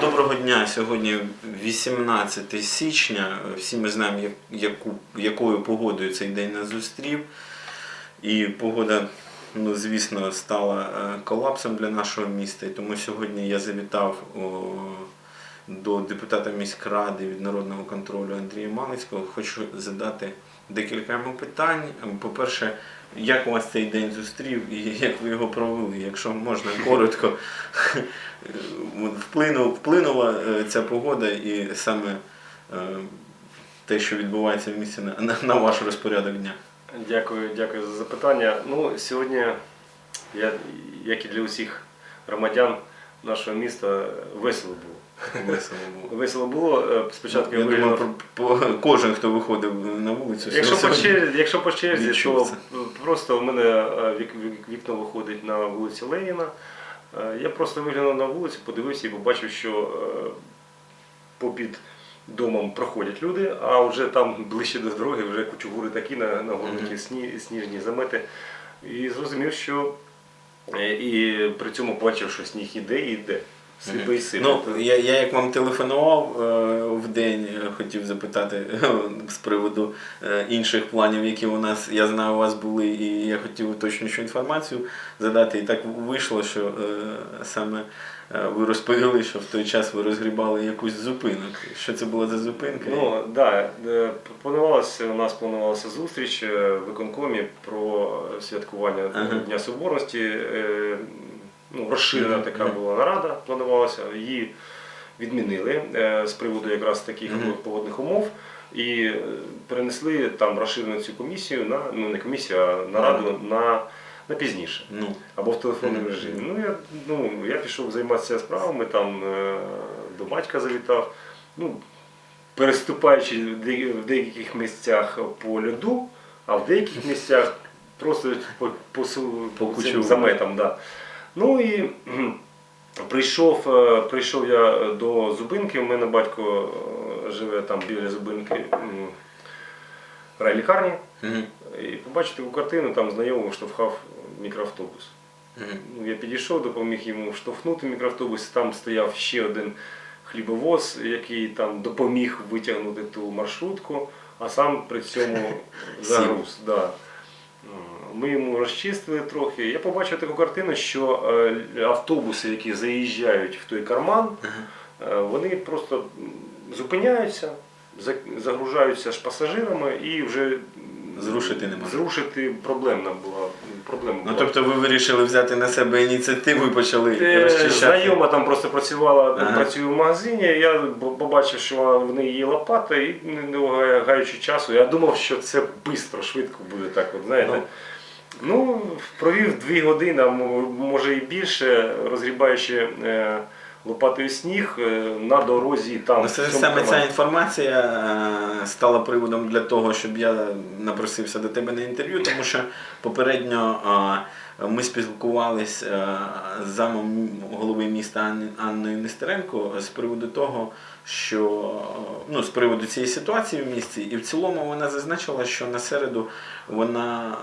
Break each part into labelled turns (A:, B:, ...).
A: Доброго дня. Сьогодні 18 січня. Всі ми знаємо, яку, якою погодою цей день нас зустрів. І погода, ну, звісно, стала е, колапсом для нашого міста. І тому сьогодні я завітав о, до депутата міськради від народного контролю Андрія Малицького. Хочу задати декілька питань. По-перше, як у вас цей день зустрів і як ви його провели? Якщо можна коротко, вплинула, вплинула е, ця погода і саме е, те, що відбувається в місті на, на ваш розпорядок дня.
B: Дякую, дякую за запитання. Ну, сьогодні, я, як і для усіх громадян нашого міста, весело було.
A: Весело було.
B: Весело було. Е, Спочатку
A: я
B: я
A: думаю,
B: виглянув.
A: про- по- кожен, хто виходив на вулицю,
B: Якщо по черзі, якщо по черзі, то просто у мене е, вік- вік- вікно виходить на вулицю Леніна. Е, Я просто виглянув на вулицю, подивився і побачив, що попід домом проходять люди, а вже там ближче до дороги вже кучугури такі на, на горнуті сні, сніжні замети. І зрозумів, що і при цьому бачив, що сніг іде і йде. І сипе.
A: Ну, я, я як вам телефонував е, в день, е, хотів запитати з приводу е, інших планів, які у нас, я знаю, у вас були, і я хотів уточнюючу інформацію задати. І так вийшло, що е, саме е, ви розповіли, що в той час ви розгрібали якусь зупинок. Що це була за зупинка?
B: Ну да, е, планувалося у нас планувалася зустріч в виконкомі про святкування
A: Ага.
B: Дня Соборності. Ну, розширена така була нарада, планувалася. Її відмінили е, з приводу якраз таких погодних умов. І е, перенесли там розширену цю комісію на ну не комісію, а нараду на, на пізніше
A: Ну,
B: або в телефонному режимі. Ну я, ну, я пішов займатися справами, там е, до батька завітав. Ну, переступаючи в деяких місцях по льоду, а в деяких місцях просто по, по,
A: По
B: цим
A: кучу.
B: заметам. Да. Ну і прийшов, е, прийшов я до зупинки, у мене батько е, живе там біля зупинки м, райлікарні. І побачив таку картину, там знайомий штовхав мікроавтобус. Ну, я підійшов, допоміг йому штовхнути мікроавтобус. Там стояв ще один хлібовоз, який там допоміг витягнути ту маршрутку, а сам при цьому загруз. Да. Ми йому розчистили трохи. Я побачив таку картину, що е, автобуси, які заїжджають в той карман, е, вони просто зупиняються, загружаються ж пасажирами і вже
A: Зрушити нема.
B: Зрушити проблемна була. Проблема
A: Ну,
B: була.
A: тобто ви вирішили взяти на себе ініціативу і почали
B: Е,
A: розчищати.
B: Знайома там просто працювала,
A: Ага.
B: працює в магазині. Я побачив, що в неї є лопата, і не не гаючи часу, я думав, що це швидко, швидко буде так. От, знаєте. Ну, провів дві години, а може і більше, розгрібаючи е, лопатою сніг е, на дорозі там.
A: Ну, це саме ця інформація е, стала приводом для того, щоб я напросився до тебе на інтерв'ю, тому що попередньо ми спілкувалися з замом голови міста Анною Нестеренко з приводу того, що ну, з приводу цієї ситуації в місті, і в цілому вона зазначила, що на середу вона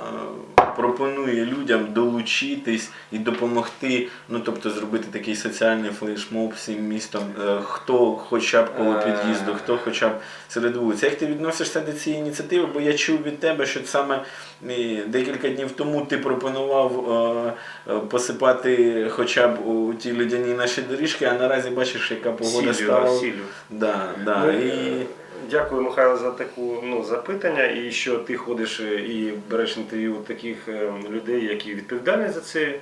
A: е, пропонує людям долучитись і допомогти, ну тобто зробити такий соціальний флешмоб всім містом, е, хто хоча б коло
B: Е.
A: під'їзду, хто хоча б серед вулиць. Як ти відносишся до цієї ініціативи? Бо я чув від тебе, що саме декілька днів тому ти пропонував посипати хоча б у ті людяні наші доріжки, а наразі бачиш, яка погода
B: Сіллю,
A: стала.
B: сіллю.
A: Да, да.
B: Ну,
A: і...
B: е, Дякую, Михайло, за таку ну, запитання, і що ти ходиш е, і береш інтерв'ю таких е, людей, які відповідальні за це.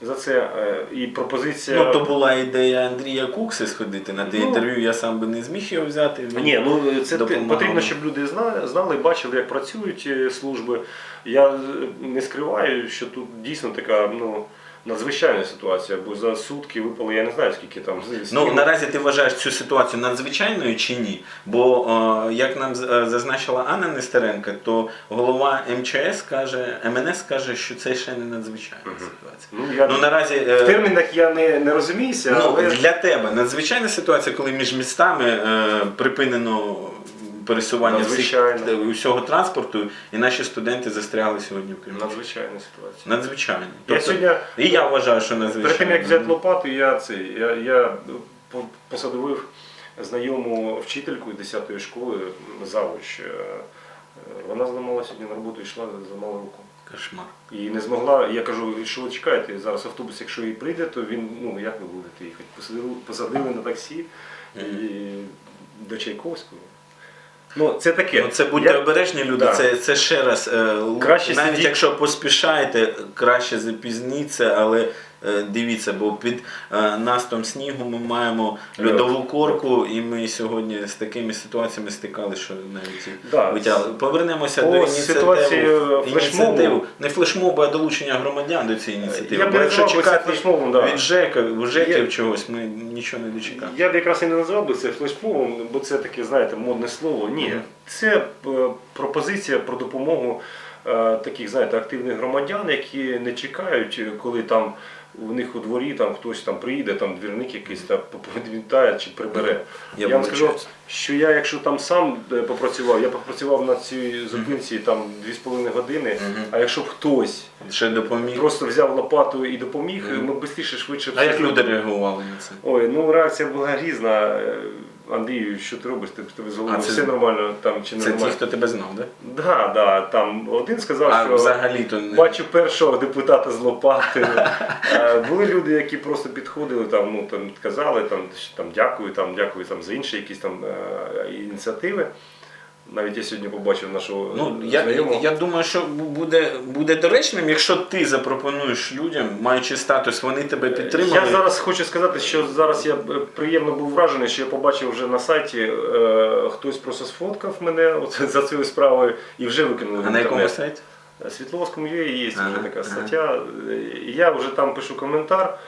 B: За це. І пропозиція.
A: Ну, то була ідея Андрія Кукси сходити на те
B: Ну.
A: інтерв'ю, я сам би не зміг його взяти.
B: Ні, ну це
A: допомагало.
B: потрібно, щоб люди знали, знали, бачили, як працюють служби. Я не скриваю, що тут дійсно така ну, надзвичайна ситуація, бо за сутки випало, я не знаю скільки там
A: Ну, наразі ти вважаєш цю ситуацію надзвичайною чи ні? Бо, е, як нам е, зазначила Анна Нестеренко, то голова МЧС каже, МНС каже, що це ще не надзвичайна
B: Мгм.
A: ситуація.
B: Ну, я...
A: Ну, наразі, е,
B: В термінах я не, не розуміюся,
A: ну,
B: але
A: для тебе надзвичайна ситуація, коли між містами е, припинено пересування всіх, усього транспорту, і наші студенти застрягли сьогодні в Криму.
B: надзвичайна ситуація.
A: Надзвичайно.
B: Я
A: Тобто,
B: сьогодні
A: і я вважаю, що надзвичайно.
B: Перед тим як взяти лопату, я це я, я по- посадовив знайому вчительку 10-ї школи завуч. Е, Вона зламала сьогодні на роботу, йшла, зламала руку.
A: Кошмар.
B: І не змогла, я кажу, що ви чекаєте, зараз автобус, якщо і прийде, то він, ну як ви будете їхати? Посадили, посадили на таксі і до Чайковського. Ну, це таке.
A: Ну, це будьте
B: Я-
A: обережні, люди.
B: Да.
A: Це, це ще раз. е,
B: Краще
A: навіть
B: сидіть-
A: якщо поспішаєте, краще запізніться, але дивіться, бо під е, настом снігу ми маємо льодову корку, і ми сьогодні з такими ситуаціями стикали, що навіть
B: Да.
A: витягли. Повернемося
B: По
A: до ініціативи.
B: флешмобу.
A: ініціативу. Не флешмобу, а долучення громадян до цієї ініціативи.
B: Я
A: бо якщо чекати
B: флешмобом, да.
A: від ЖЕКа, ЖЕКів
B: Я-
A: чогось, ми нічого не дочекаємо.
B: Я б якраз і не назвав би це флешмобом, бо це таке, знаєте, модне слово. Ні,
A: Мгм.
B: це е, пропозиція про допомогу е, таких, знаєте, активних громадян, які не чекають, е, коли там у них у дворі там хтось там приїде, там двірник якийсь там підвітає чи прибере.
A: Я
B: Я, вам скажу, що я, якщо там сам е, попрацював, я попрацював на цій зупинці там 2,5 години. А якщо б хтось
A: Ще допоміг.
B: просто взяв лопату і допоміг,
A: Мгм.
B: ми швидше, швидше.
A: А як люди реагували на це?
B: Ой, ну реакція була різна. Андрію, що ти робиш? Ти тебе
A: А це-
B: все нормально там чи не
A: Це ті,
B: нормально?
A: хто тебе знав, так?
B: Да, да, там один сказав,
A: А
B: що
A: взагалі то не.
B: бачу першого депутата з Лопати. Е, Були люди, які просто підходили, там, ну, там, казали, там, що, там, дякую, там, дякую там, за інші якісь там е, ініціативи. Навіть я сьогодні побачив нашого
A: Ну, я,
B: знайомого.
A: я думаю, що буде, буде доречним, якщо ти запропонуєш людям, маючи статус, вони тебе підтримали.
B: Я зараз хочу сказати, що зараз я е, приємно був вражений, що я побачив вже на сайті, е, хтось просто сфоткав мене от, за цією справою і вже викинули.
A: А на якому сайті?
B: Світловському є є
A: Ага,
B: вже така
A: ага.
B: стаття. Я вже там пишу коментар, е,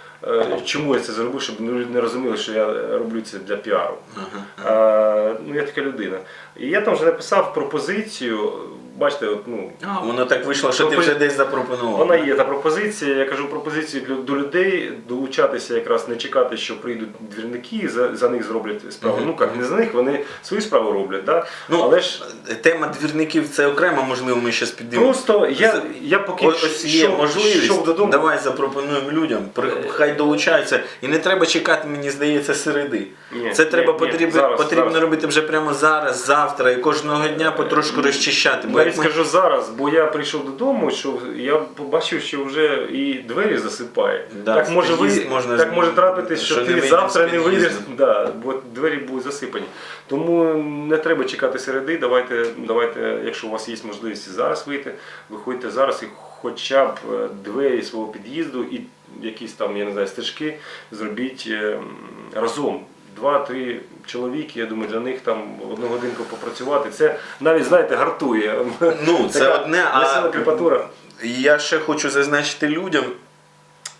B: чому я це зробив, щоб люди не розуміли, що я роблю це для піару.
A: Ага.
B: Ну, я така людина. І я там вже написав пропозицію. Бачите, от, ну,
A: А, воно так вийшло, що ти вже десь запропонував.
B: вона є та пропозиція. Я кажу пропозицію для до людей долучатися, якраз не чекати, що прийдуть двірники, і за, за них зроблять справу.
A: Мгм.
B: Ну як не за них, вони свою справу роблять. Да?
A: Ну,
B: Але ж
A: Тема двірників це окремо, можливо, ми ще підійдемо.
B: просто я, я поки
A: Ось ось є
B: йшов-
A: можливість.
B: йшов додому.
A: Давай запропонуємо людям, хай долучаються. І не треба чекати, мені здається, середи.
B: Ні,
A: Це
B: ні,
A: треба
B: ні,
A: потрібно,
B: зараз,
A: потрібно
B: зараз.
A: робити вже прямо зараз, завтра і кожного дня потрошку розчищати. Бо
B: Навіть скажу зараз, бо я прийшов додому, що я побачив, що вже і двері засипає.
A: Да,
B: так може ви
A: можна
B: так може трапитись, що,
A: що
B: ти завтра не вийдеш, да, бо двері будуть засипані. Тому не треба чекати середи. Давайте, давайте, якщо у вас є можливість зараз вийти, виходьте зараз і хоча б е, двері свого під'їзду і якісь там, я не знаю, стежки зробіть е, разом. Два-три чоловіки, я думаю, для них там одну годинку попрацювати. Це навіть, знаєте, гартує.
A: Ну, це
B: Така
A: одне, а
B: кріпатура.
A: Я ще хочу зазначити людям.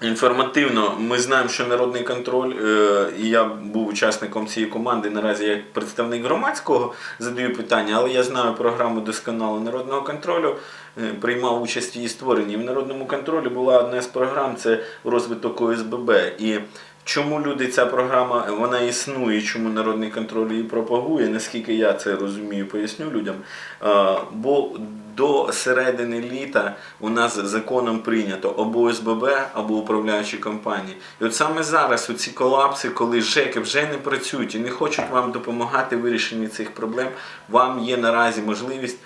A: Інформативно, ми знаємо, що народний контроль, е, і я був учасником цієї команди. Наразі як представник громадського задаю питання, але я знаю програму досконалого народного контролю, е, приймав участь в її створенні. І в народному контролі була одна з програм це розвиток ОСББ. І чому люди ця програма вона існує, чому народний контроль її пропагує, наскільки я це розумію, поясню людям. Бо до середини літа у нас законом прийнято або ОСББ, або управляючі компанії. І от саме зараз у ці колапси, коли ЖЕКи вже не працюють і не хочуть вам допомагати в вирішенні цих проблем, вам є наразі можливість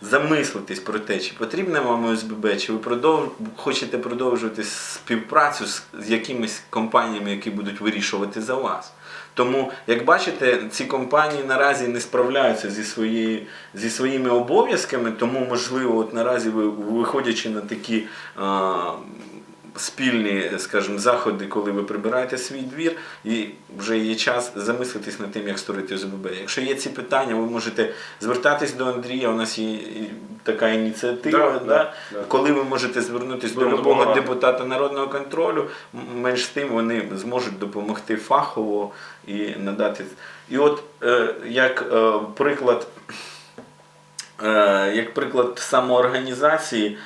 A: замислитись про те, чи потрібна вам ОСББ, чи ви продов... хочете продовжувати співпрацю з, якимись компаніями, які будуть вирішувати за вас. Тому, як бачите, ці компанії наразі не справляються зі, свої, зі своїми обов'язками, тому, можливо, от наразі ви, виходячи на такі а, спільні, скажімо, заходи, коли ви прибираєте свій двір, і вже є час замислитись над тим, як створити ОСББ. Якщо є ці питання, ви можете звертатись до Андрія. У нас є така ініціатива.
B: Да,
A: Да,
B: да, да.
A: Коли ви можете звернутися до любого депутата народного контролю, менш з тим вони зможуть допомогти фахово і надати. І от е, як е, приклад, е, як приклад самоорганізації,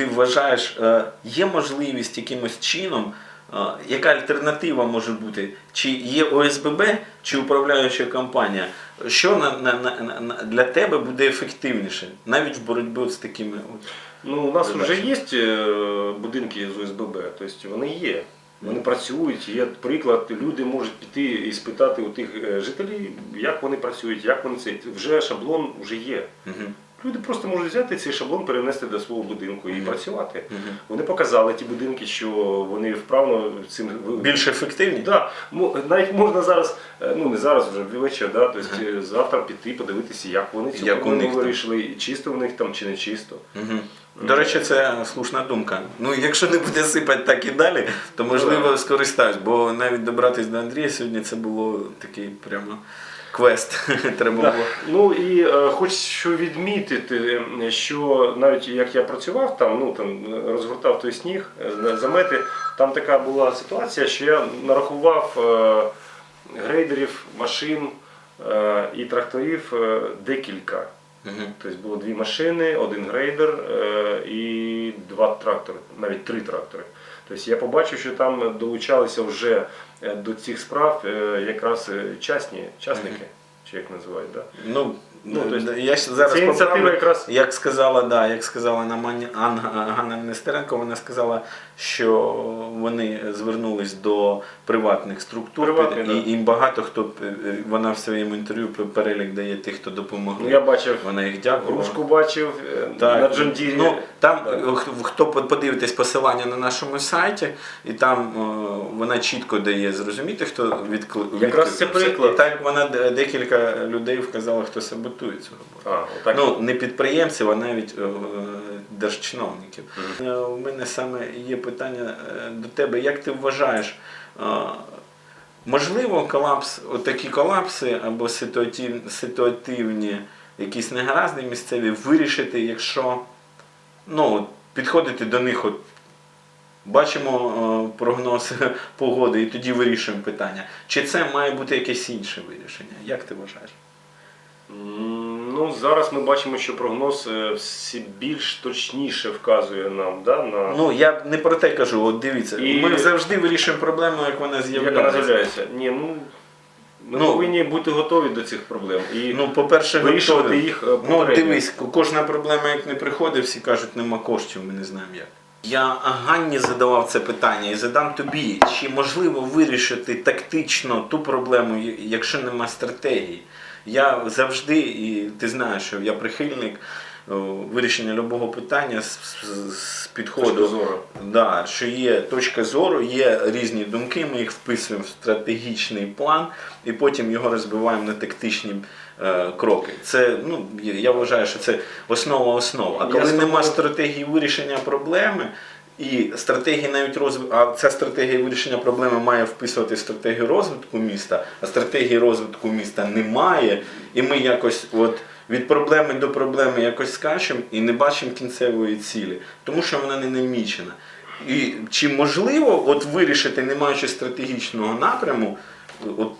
A: ти вважаєш, е, є можливість якимось чином. е, Яка альтернатива може бути? Чи є ОСББ, чи управляюча компанія? Що на, на, на, для тебе буде ефективніше, навіть в боротьбі з такими
B: Ну, у нас вже є е, будинки з ОСББ, тобто вони є. Вони працюють, є приклад, люди можуть піти і спитати у тих жителів, як вони працюють, як вони це. Вже шаблон вже є.
A: Мгм.
B: Люди просто можуть взяти цей шаблон, перенести до свого будинку і працювати. Вони показали ті будинки, що вони вправно цим
A: Більш ефективні?
B: Да, навіть можна зараз, е, ну не зараз вже ввечері, да, тобто завтра піти, подивитися, як вони цю
A: Як у них
B: вирішили, чисто в них там чи не чисто.
A: Мгм. До речі, це слушна думка. Ну, якщо не буде сипати так і далі, то можливо скористаюсь, бо навіть добратись до Андрія сьогодні це було такий прямо квест. Треба було.
B: Ну і е, хочу відмітити, що навіть як я працював там, ну там розгортав той сніг, е, замети, там така була ситуація, що я нарахував е, грейдерів, машин і тракторів декілька.
A: Мгм.
B: Тобто було дві машини, один грейдер і два трактори, навіть три трактори. Тобто я побачив, що там долучалися вже е, до цих справ е, якраз е, частні, частники, чи як називають, да?
A: Ну,
B: Ну, то есть
A: я ж зараз поправлю.
B: якраз
A: Як сказала, да, як сказала нам Аня- Ан- Ганна Нестеренко, вона сказала, що вони звернулись до приватних структур,
B: Приватні,
A: і
B: да.
A: їм багато хто е, вона в своєму інтерв'ю перелік дає тих, хто допомогли.
B: я бачив
A: Вона їх дякувала.
B: грушку бачив е,
A: Так.
B: на Джондірі.
A: Ну, там,
B: Так.
A: е, хто по- подивитесь посилання на нашому сайті, і там е, вона чітко дає зрозуміти, хто відкли...
B: Якраз це приклад.
A: І так вона декілька людей вказала, хто саботує цю роботу.
B: А, отак.
A: Ну, не підприємців, а навіть е, держчиновників.
B: Мгм.
A: Е, У мене саме є питання е, до тебе. Як ти вважаєш, е, можливо, колапс, отакі колапси або ситуативні, ситуативні якісь негаразди місцеві вирішити, якщо ну, підходити до них, от, бачимо е, прогноз погоди і тоді вирішуємо питання. Чи це має бути якесь інше вирішення? Як ти вважаєш?
B: Ну, зараз ми бачимо, що прогноз е, всі більш точніше вказує нам да, на
A: Ну, я не про те кажу, от дивіться,
B: І-
A: ми завжди вирішуємо проблему, як вона
B: як
A: з'являється.
B: вона з'являється. Ні, ну, ми
A: Ну,
B: повинні бути готові до цих проблем. І
A: Ну, по-перше,
B: вирішувати
A: готові.
B: їх е,
A: Ну, дивись, кожна проблема, як не приходить, всі кажуть, нема коштів, ми не знаємо як. Я Ганні задавав це питання і задам тобі, чи можливо вирішити тактично ту проблему, якщо нема стратегії. Я завжди, і ти знаєш, що я прихильник вирішення любого питання з, з, з підходу.
B: Зору.
A: Да, що є точка зору, є різні думки, ми їх вписуємо в стратегічний план і потім його розбиваємо на тактичні е, кроки. Це, ну, я я вважаю, що це основа основ. А коли нема стратегії вирішення проблеми, і стратегії навіть розвитку, а ця стратегія вирішення проблеми має вписувати стратегію розвитку міста, а стратегії розвитку міста немає, і ми якось от від проблеми до проблеми якось скачемо і не бачимо кінцевої цілі, тому що вона не намічена. І чи можливо от вирішити, не маючи стратегічного напряму, от,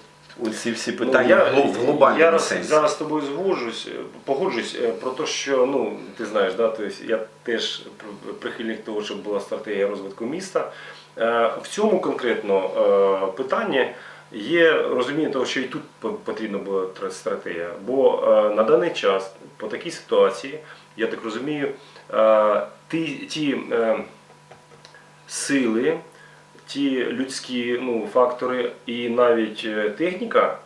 A: от ці всі питання
B: Ну,
A: гло- в глобальному
B: я
A: сенсі?
B: зараз з тобою згоджусь, е, погоджусь е, про те, що ну ти знаєш, да, тобто я теж прихильник того, щоб була стратегія розвитку міста. Е, В цьому конкретно питанні є розуміння того, що і тут потрібна була стратегія. Бо на даний час по такій ситуації, я так розумію, ті, ті сили, ті людські ну, фактори і навіть е, техніка,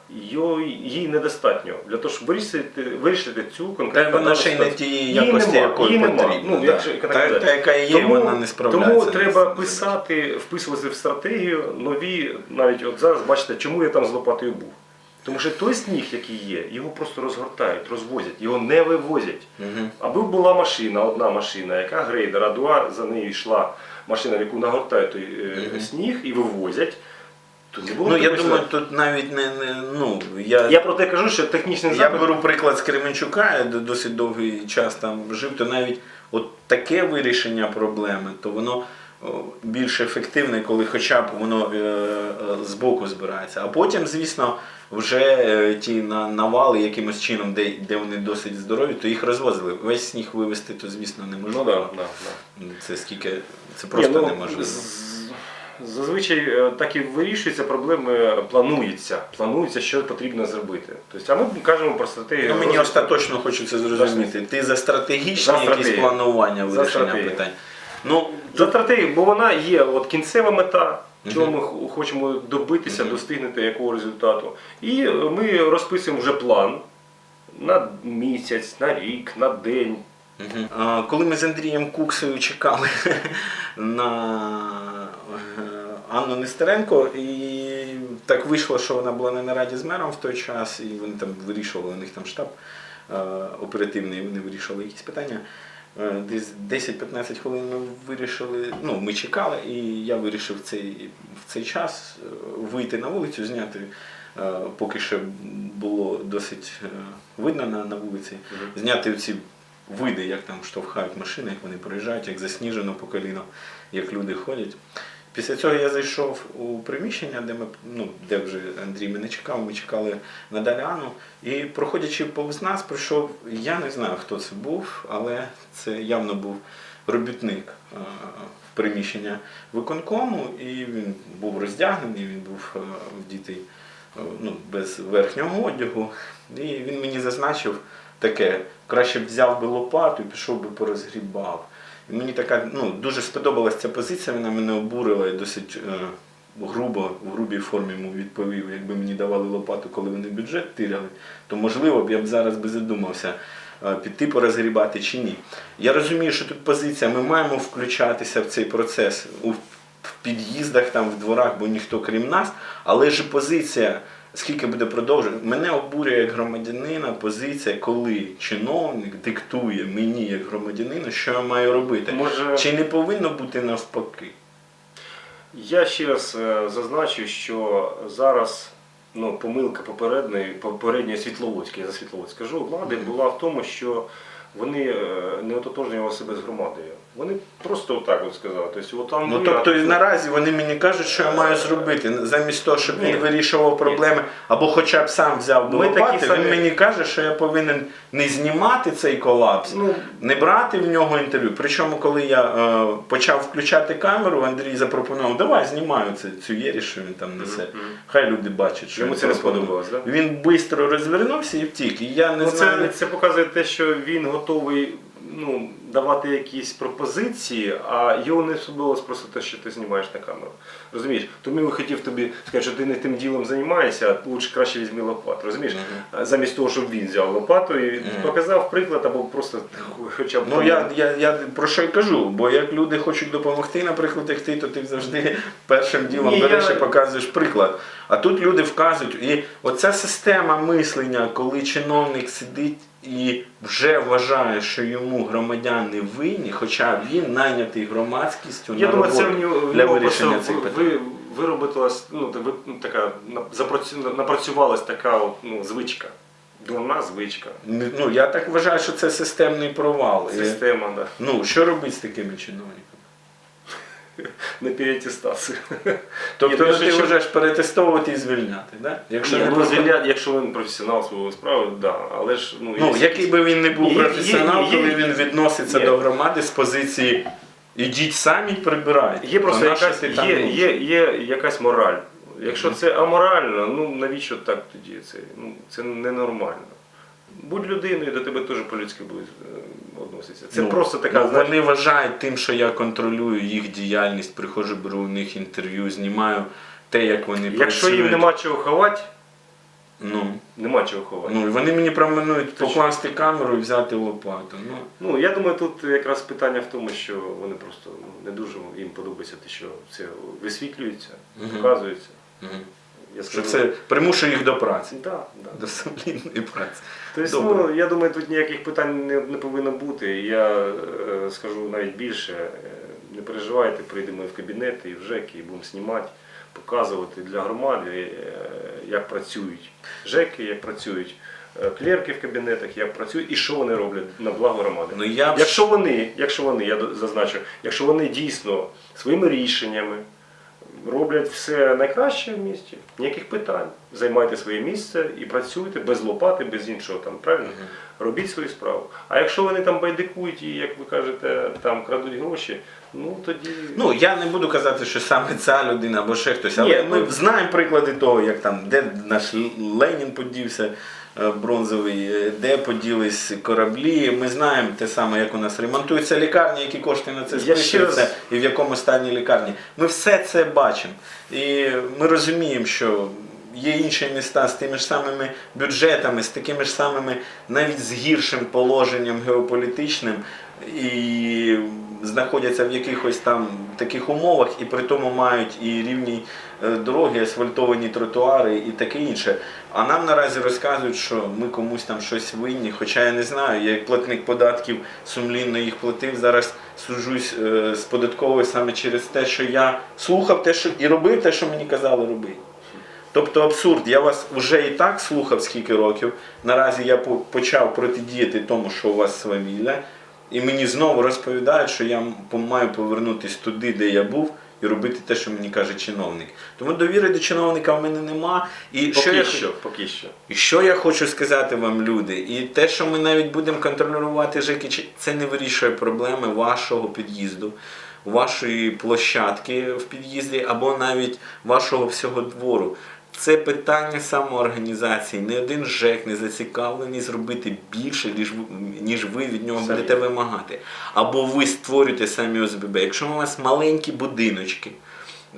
B: їй, недостатньо для того, щоб вирішити, вирішити цю
A: Та
B: конкретну
A: вона ще й не тієї якості, якої потрібно.
B: Ну,
A: да.
B: якщо так
A: та, та, яка є, вона не справляється.
B: Тому треба писати, вписувати в стратегію нові, навіть от зараз бачите, чому я там з лопатою був. Тому що той сніг, який є, його просто розгортають, розвозять, його не вивозять.
A: Мгм.
B: Аби була машина, одна машина, яка грейдер, а друга за нею йшла машина, в яку нагортають той е, сніг і вивозять, то не було
A: Ну, я думаю,
B: ситуації.
A: тут навіть не, не ну, я,
B: Я про те кажу, що технічний
A: Я
B: запит.
A: беру приклад з Кременчука, я до- досить довгий час там жив, то навіть от таке вирішення проблеми, то воно о, більш ефективне, коли хоча б воно е, е, збоку збирається. А потім, звісно, вже е, ті на- навали якимось чином, де, де вони досить здорові, то їх розвозили. Весь сніг вивезти, то звісно
B: Ну
A: неможливо.
B: да, да, да.
A: Це скільки це просто
B: Ні, ну,
A: неможливо.
B: з- Зазвичай е, так і вирішуються проблеми, планується. Планується, що потрібно зробити. Тобто, а ми кажемо про стратегію.
A: Ну, мені остаточно хочеться зрозуміти. Ти за стратегічні
B: За
A: якісь планування вирішення питань. Ну,
B: За стратегію, бо вона є от кінцева мета, чого ми хочемо добитися, достигнути якого результату. І е, ми розписуємо вже план на місяць, на рік, на день.
A: А, Коли ми з Андрієм Куксою чекали на е, Анну Нестеренко, і так вийшло, що вона була не на раді з мером в той час, і вони там вирішували, у них там штаб е, оперативний, вони вирішували якісь питання. Е, Десь 10-15 хвилин ми вирішили, ну, ми чекали, і я вирішив в цей, в цей час е, вийти на вулицю, зняти, е, поки ще було досить видно на, на вулиці, зняти ці види, як там штовхають машини, як вони проїжджають, як засніжено по коліно, як люди ходять. Після цього я зайшов у приміщення, де ми ну, де вже Андрій мене чекав, ми чекали на Даряну. І проходячи повз нас, прийшов, я не знаю, хто це був, але це явно був робітник е, приміщення виконкому, і він був роздягнений, він був е, вдітий е, ну, без верхнього одягу. І він мені зазначив таке, краще б взяв би лопату і пішов би порозгрібав. Мені така ну, дуже сподобалася ця позиція, вона мене обурила і досить е, грубо, в грубій формі йому відповів. Якби мені давали лопату, коли вони бюджет тиряли, то можливо б я б зараз би задумався. е, Піти порозгрібати чи ні. Я розумію, що тут позиція, ми маємо включатися в цей процес у під'їздах, там, в дворах, бо ніхто крім нас, але ж позиція, скільки буде продовжувати, мене обурює як громадянина позиція, коли чиновник диктує мені як громадянину, що я маю робити.
B: Може,
A: Чи не повинно бути навпаки?
B: я ще раз е, зазначу, що зараз ну, помилка попередньої, попередньої Світловодської, я за Світловодськ кажу, влади була в тому, що вони е, не ототожнювали себе з громадою. Вони просто отак от сказали. Тобто, от там
A: Ну тобто і наразі вони мені кажуть, що я маю зробити. Замість того, щоб
B: Ні.
A: він вирішував проблеми, або хоча б сам взяв до
B: Ми такі
A: лопати,
B: самі-
A: він мені каже, що я повинен не знімати цей колапс,
B: ну,
A: не брати в нього інтерв'ю. Причому, коли я е, почав включати камеру, Андрій запропонував, давай знімаю це, цю єріш, що він там несе. Хай люди бачать, що
B: йому
A: він
B: це не
A: пропонує».
B: сподобалось, так?
A: Він швидко розвернувся і втік. І я не
B: Ну,
A: знаю.
B: це, це показує те, що він готовий ну, давати якісь пропозиції, а його не сподобалось просто те, що ти знімаєш на камеру. Розумієш? Тому він хотів тобі сказати, що ти не тим ділом займаєшся, а лучше краще візьми лопату. Розумієш?
A: Мгм.
B: Замість того, щоб він взяв лопату і
A: Мгм.
B: показав приклад або просто хоча б.
A: Ну я, я, я про що й кажу, бо як люди хочуть допомогти, наприклад, як ти, то ти завжди першим ділом береш і показуєш приклад. А тут люди вказують, і оця система мислення, коли чиновник сидить і вже вважає, що йому громадяни винні, хоча він найнятий громадськістю
B: Я
A: на
B: думаю, це в
A: роботу
B: нього в
A: для
B: нього
A: вирішення
B: просто
A: цих питань.
B: ви, виробилась, ну, та ви- ну, така на- запрацю- напрацювалась така от, ну, звичка. Дурна звичка.
A: Ну я так вважаю, що це системний провал. І,
B: Система, да.
A: ну що робити з такими чиновниками?
B: на переатестацію.
A: Тобто ти
B: що-
A: вважаєш перетестовувати і звільняти, да? Якщо
B: Ні,
A: не
B: ну,
A: просто-
B: якщо він професіонал своєї справи, да. Але ж ну,
A: Ну,
B: є-
A: який би він не був
B: Є- є-
A: професіонал,
B: є-
A: коли
B: є-
A: він відноситься до громади з позиції ідіть самі прибирайте.
B: є просто якась, є, є, є якась мораль. Якщо це аморально, ну навіщо так тоді? Це, ну, це ненормально. Будь людиною, до тебе теж по-людськи будуть е, відноситися. Це
A: Ну,
B: просто така
A: ну, Вони вважають тим, що я контролюю їх діяльність, приходжу, беру у них інтерв'ю, знімаю те, як вони
B: Якщо
A: працюють.
B: їм нема чого ховати,
A: Ну,
B: нема чого ховати.
A: ну, і вони мені пропонують покласти камеру і взяти лопату. Ну,
B: Ну, я думаю, тут якраз питання в тому, що вони просто ну, не дуже їм подобається те, що це висвітлюється, показується.
A: мгм.
B: Я
A: що
B: скажу,
A: це примушує їх до праці,
B: да, да.
A: до сумлінної праці.
B: Тобто,
A: Добре.
B: ну, я думаю, тут ніяких питань не, не повинно бути. Я е, скажу навіть більше, е, не переживайте, прийдемо в кабінети і в ЖЕКи, і будемо знімати, показувати для громади, е, як працюють ЖЕКи, як працюють е, клерки в кабінетах, як працюють і що вони роблять на благо громади.
A: Ну, я б
B: Якщо вони, якщо вони, я до- зазначу, якщо вони дійсно своїми рішеннями роблять все найкраще в місті, ніяких питань. Займайте своє місце і працюйте без лопати, без іншого там, правильно? Робіть свою справу. А якщо вони там байдикують і, як ви кажете, там крадуть гроші, ну тоді.
A: Ну, я не буду казати, що саме ця людина або ще хтось, але
B: Ні,
A: ми
B: ну-
A: знаємо приклади того, як там, де наш Ленін подівся, бронзовий, е, де поділись кораблі. Ми знаємо те саме, як у нас ремонтуються лікарні, які кошти на це списуються, і в якому стані лікарні. Ми все це бачимо. І ми розуміємо, що є інші міста з тими ж самими бюджетами, з такими ж самими, навіть з гіршим положенням геополітичним, і знаходяться в якихось там таких умовах, і при тому мають і рівні е, дороги, асфальтовані тротуари і таке інше. А нам наразі розказують, що ми комусь там щось винні. Хоча я не знаю, я як платник податків сумлінно їх платив. Зараз суджусь е, з податковою саме через те, що я слухав те, що і робив те, що мені казали робити. Тобто абсурд, я вас вже і так слухав скільки років. Наразі я почав протидіяти тому, що у вас свавілля, і мені знову розповідають, що я маю повернутися туди, де я був, і робити те, що мені каже чиновник. Тому довіри до чиновника в мене нема. І що
B: Поки
A: я
B: що, поки що.
A: і що я хочу сказати вам, люди, і те, що ми навіть будемо контролювати ЖЕКи, це не вирішує проблеми вашого під'їзду, вашої площадки в під'їзді або навіть вашого всього двору. Це питання самоорганізації. Ні один ЖЕК не зацікавлений зробити більше, ніж ви, від нього
B: Самі.
A: будете вимагати. Або ви створюєте самі ОСББ. Якщо у вас маленькі будиночки,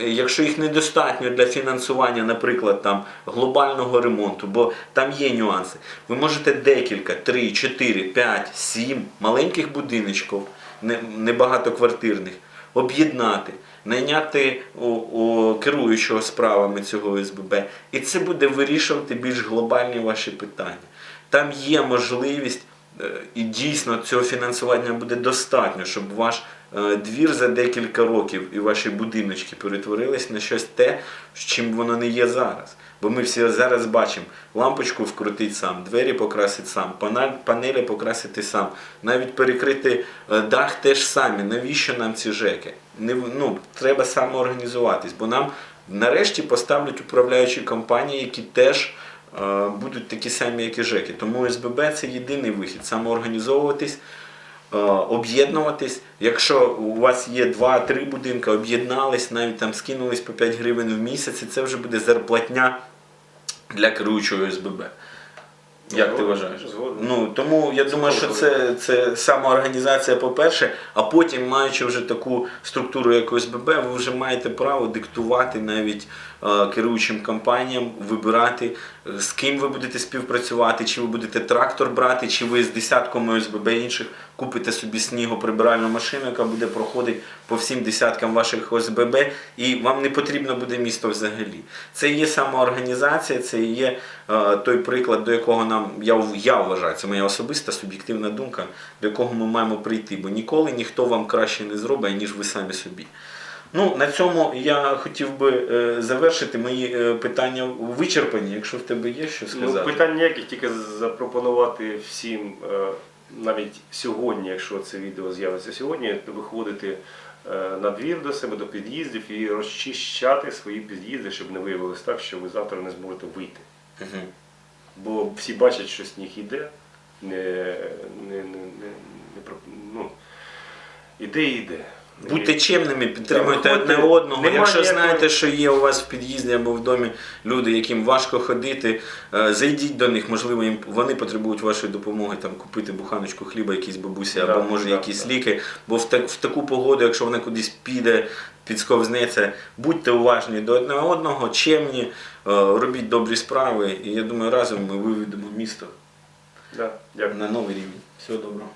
A: Е, Якщо їх недостатньо для фінансування, наприклад, там глобального ремонту, бо там є нюанси, ви можете декілька, 3, 4, 5, 7 маленьких будиночків, не- небагатоквартирних, об'єднати, найняти у, у керуючого справами цього СББ, І це буде вирішувати більш глобальні ваші питання. Там є можливість, і дійсно цього фінансування буде достатньо, щоб ваш е, двір за декілька років і ваші будиночки перетворились на щось те, чим воно не є зараз. Бо ми всі зараз бачимо, лампочку вкрутить сам, двері покрасить сам, панелі покрасити сам, навіть перекрити е, дах теж самі. Навіщо нам ці ЖЕКи? Не, ну, треба самоорганізуватись, бо нам нарешті поставлять управляючі компанії, які теж е, будуть такі самі, як і ЖЕКи. Тому СББ це єдиний вихід самоорганізовуватись, е, об'єднуватись. Якщо у вас є 2-3 будинки, об'єднались, навіть там скинулись по 5 гривень в місяць, і це вже буде зарплатня для керуючого СББ. Як ти вважаєш?
B: згоден.
A: Ну тому я думаю, що це, це самоорганізація, по-перше, а потім, маючи вже таку структуру, як ОСББ, ви вже маєте право диктувати навіть е, керуючим компаніям, вибирати, е, з ким ви будете співпрацювати, чи ви будете трактор брати, чи ви з десятками ОСББ інших купите собі снігоприбиральну машину, яка буде проходити по всім десяткам ваших ОСББ, і вам не потрібно буде місто взагалі. Це є самоорганізація, це є той приклад, до якого нам я, я вважаю, це моя особиста суб'єктивна думка, до якого ми маємо прийти, бо ніколи ніхто вам краще не зробить, ніж ви самі собі. Ну, на цьому я хотів би е, завершити мої е, питання вичерпані, якщо в тебе є що
B: Ну,
A: сказати.
B: питань ніяких, тільки запропонувати всім, е, навіть сьогодні, якщо це відео з'явиться сьогодні, виходити е, на двір до себе, до під'їздів і розчищати свої під'їзди, щоб не виявилось так, що ви завтра не зможете вийти. Бо всі бачать, що сніг іде, не, не, не, не, не про- ну, іде і йде.
A: Будьте чемними, підтримуйте
B: Так,
A: одне
B: виходьте.
A: одного.
B: Нема
A: Якщо
B: ніякої-
A: знаєте, що є у вас в під'їзді або в домі люди, яким важко ходити, е, зайдіть до них, можливо, їм вони потребують вашої допомоги, там купити буханочку хліба, якійсь бабусі,
B: Да,
A: або може
B: да,
A: якісь
B: да.
A: ліки. Бо в, так, в таку погоду, якщо вона кудись піде, підсковзнеться, будьте уважні до одне одного, чемні, е, робіть добрі справи. І я думаю, разом ми виведемо місто
B: Да, дякую.
A: на новий рівень. Всього доброго.